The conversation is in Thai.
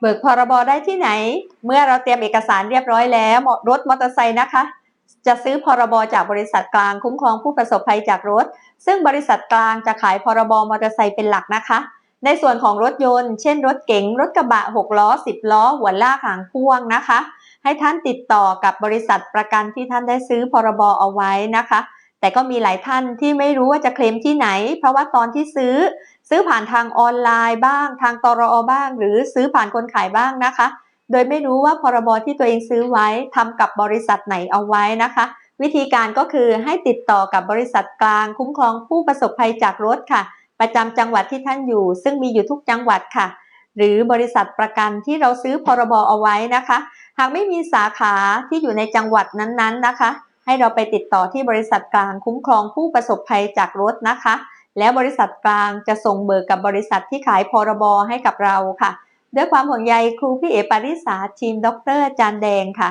เบิกพรบได้ที่ไหน เมื่อเราเตรียมเอกสารเรียบร้อยแล้วรถมอเตอร์ไซค์นะคะ จะซื้อพรบจากบริษัทกลางคุ้มครองผู้ประสบภัยจากรถ ซึ่งบริษัทกลางจะขายพรบมอเตอร์ไซค์เป็นหลักนะคะ ในส่วนของรถยนต์ เช่น รถเก๋งรถกระบะ 6 ล้อ 10 ล้อ หัวลากหางพ่วงนะคะ ให้ท่านติดต่อกับบริษัทประกันที่ท่านได้ซื้อพรบเอาไว้นะคะ แต่ก็มีหลายท่านที่ไม่รู้ว่าจะเคลมที่ไหน เพราะว่าตอนที่ซื้อ ซื้อผ่านทางออนไลน์บ้าง ทางตรอบ้าง หรือซื้อผ่านคนขายบ้างนะคะ โดยไม่รู้ว่าพรบที่ตัวเองซื้อไว้ทำกับบริษัทไหนเอาไว้นะคะ วิธีการก็คือให้ติดต่อกับบริษัทกลาง คุ้มครองผู้ประสบภัยจากรถค่ะ ประจำจังหวัดที่ท่านอยู่ ซึ่งมีอยู่ทุกจังหวัดค่ะ หรือบริษัทประกันที่เราซื้อพรบเอาไว้นะคะ หากไม่มีสาขาที่อยู่ในจังหวัดนั้นๆนะคะ ให้เราไปติดต่อที่บริษัทกลางคุ้มครองผู้ประสบภัยจากรถนะคะ แล้วบริษัทกลางจะส่งเบอร์กับบริษัทที่ขายพรบให้กับเราค่ะ ด้วยความห่วงใยครูพี่เอปาริสาทีม ดรอาจารย์แดงค่ะ